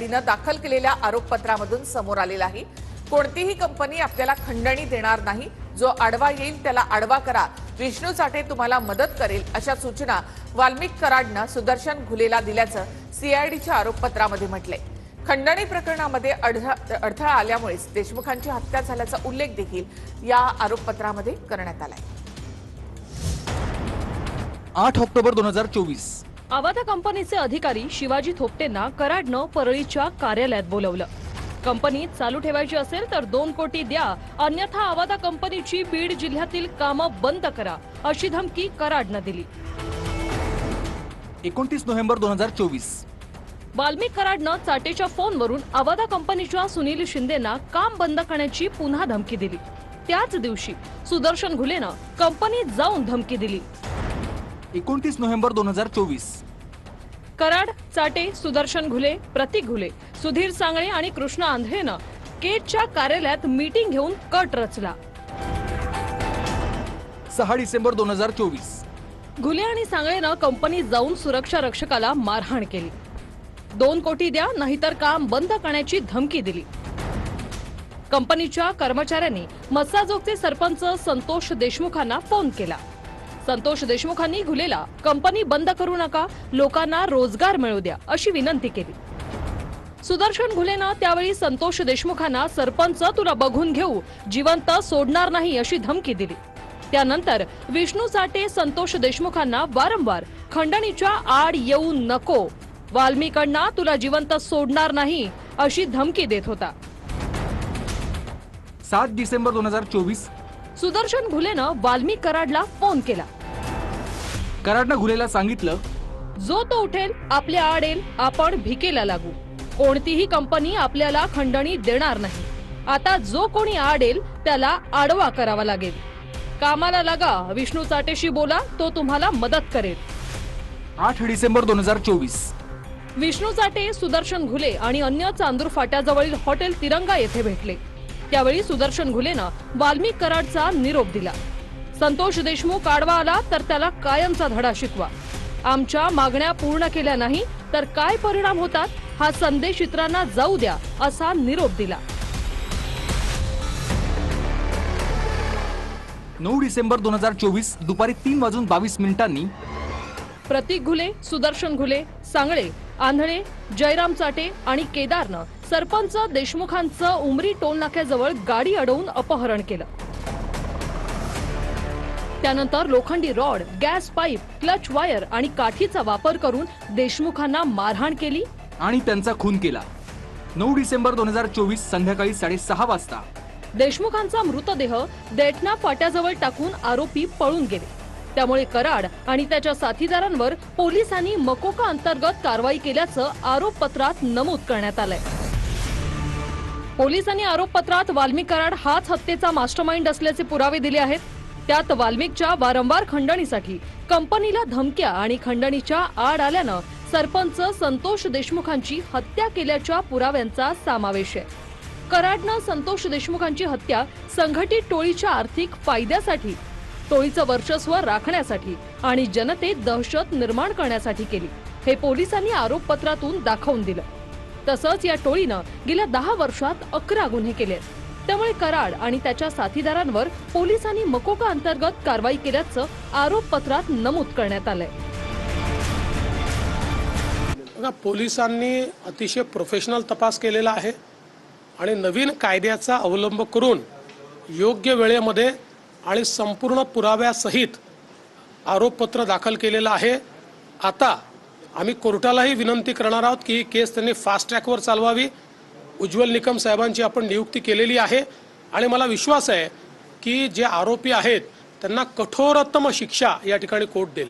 सीआयडीनं दाखल केलेल्या आरोपपत्रामधून समोर आलेला आहे. कोणतीही कंपनी आपल्याला खंडणी देणार नाही. जो आडवा येईल त्याला आडवा करा. विष्णू साठे तुम्हाला मदत करेल अशा सूचना वाल्मिक कराडनं सुदर्शन घुलेला दिल्याचं सीआयडीच्या आरोपपत्रामध्ये म्हटलंय. खंडणी प्रकरणामध्ये अडथळा अडथळा आल्यामुळेच देशमुखांची हत्या झाल्याचा उल्लेख देखील या आरोपपत्रामध्ये करण्यात आलाय. आठ ऑक्टोबर दोन हजार चोवीस. आवादा कंपनीचे अधिकारी शिवाजी थोपटेंना कराडनं परळीच्या कार्यालयात बोलवलं. कंपनी चालू ठेवायची असेल तर दोन कोटी द्या अन्यथा आवादा कंपनीची बीड जिल्ह्यातील कामं बंद करा अशी धमकी कराडनं दिली. एकोणतीस नोव्हेंबर दोन हजार चोवीस. वाल्मिक कराडनं चाटेच्या फोनवरून आवादा कंपनीच्या सुनील शिंदेना काम बंद करण्याची पुन्हा धमकी दिली. त्याच दिवशी सुदर्शन घुलेनं कंपनीत जाऊन धमकी दिली. एकोणतीस नोव्हेंबर दोन हजार चोवीस. कराड चाटे सुदर्शन घुले प्रतीक घुले सुधीर सांगळे आणि कृष्ण आंधळेनं केटच्या कार्यालयात मीटिंग घेऊन कट रचला. सहा डिसेंबर दोन हजार चोवीस. घुले आणि सांगळेनं कंपनीत जाऊन सुरक्षा रक्षकाला मारहाण केली. दोन कोटी द्या नाहीतर काम बंद करण्याची धमकी दिली. कंपनीच्या कर्मचाऱ्यांनी मस्साजोगचे सरपंच संतोष देशमुखांना फोन केला. संतोष देशमुखांनी घुलेला कंपनी बंद करू नका लोकांना रोजगार मिळू द्या अशी विनंती केली. सुदर्शन घुलेनं त्यावेळी संतोष देशमुखांना सरपंच तुला बघून घेऊ जिवंत सोडणार नाही अशी धमकी दिली. त्यानंतर विष्णू साठे संतोष देशमुखांना वारंवार खंडणीच्या आड येऊ नको वाल्मिकांना तुला जिवंत सोडणार नाही अशी धमकी देत होता. सात डिसेंबर दोन हजार चोवीस. सुदर्शन घुलेनं वाल्मिक कराडला फोन केला. कराडनं घुलेला सांगितलं जो तो उठेल आपल्या आड येईल आपण भिकेला लागू. कोणतीही कंपनी आपल्याला खंडणी देणार नाही. आता जो कोणी आड येईल त्याला आडवा करावा लागेल. कामाला लागा विष्णू चाटेशी बोला तो तुम्हाला मदत करेल. आठ डिसेंबर दोन हजार चोवीस. विष्णू चाटे सुदर्शन घुले आणि अन्य चांदूर फाट्याजवळील हॉटेल तिरंगा येथे भेटले. त्यावेळी सुदर्शन घुलेनं वाल्मिक कराडचा निरोप दिला. संतोष देशमुख आडवा आला तर त्याला कायमचा धडा शिकवा. आमच्या मागण्या पूर्ण केल्या नाही तर काय परिणाम होतात? हा संदेश इतरांना जाऊ द्या असा निरोप दिला. नऊ डिसेंबर दोन हजार चोवीस दुपारी तीन वाजून बावीस मिनिटांनी प्रतीक घुले सुदर्शन घुले सांगळे आंधळे जयराम चाटे आणि केदारनं सरपंच देशमुखांचं उमरी टोल नाक्याजवळ गाडी अडवून अपहरण केलं. त्यानंतर लोखंडी rod gas pipe clutch wire आणि काठीचा वापर करून देशमुखांना मारहाण केली. आणि त्यांचा खून केला. नऊ डिसेंबर दोन हजार चोवीस संध्याकाळी साडेसहा वाजता. देशमुखांचा मृतदेह देठना फाट्याजवळ टाकून आरोपी पळून गेले. त्यामुळे कराड आणि त्याच्या साथीदारांवर पोलिसांनी मकोका अंतर्गत कारवाई केल्याचं आरोपपत्रात नमूद करण्यात आलंय. पोलिसांनी आरोपपत्रात वाल्मिक कराड हाच हत्येचा मास्टरमाइंड असल्याचे पुरावे दिले आहेत. त्यात वाल्मिकच्या वारंवार खंडणीसाठी कंपनीला धमक्या आणि खंडणीच्या आड आल्यानं सरपंच संतोष देशमुखांची हत्या केल्याच्या पुराव्यांचा समावेश आहे. कराडनं संतोष देशमुखांची हत्या संघटित टोळीच्या आर्थिक फायद्यासाठी टोळीचं वर्चस्व राखण्यासाठी आणि जनतेत दहशत निर्माण करण्यासाठी केली हे पोलिसांनी आरोपपत्रातून दाखवून दिलं. तसंच या टोळीनं गेल्या दहा वर्षात अकरा गुन्हे केले त्यामुळे कराड आणि त्याच्या साथीदारांवर पोलिसांनी मकोका अंतर्गत कारवाई केल्याचं आरोपपत्रात नमूद करण्यात आलंय. बघा पोलिसांनी अतिशय प्रोफेशनल तपास केलेला आहे आणि नवीन कायद्याचा अवलंब करून योग्य वेळेमध्ये आणि संपूर्ण पुराव्यासहित आरोपपत्र दाखल केलेलं आहे. आता आम्ही कोर्टालाही विनंती करणार आहोत की ही केस त्यांनी फास्ट ट्रॅकवर चालवावी. उज्ज्वल निकम साहेबांची आपण नियुक्ती केलेली आहे. आणि मला विश्वास आहे की जे आरोपी आहेत त्यांना कठोरतम शिक्षा या ठिकाणी कोर्ट देईल.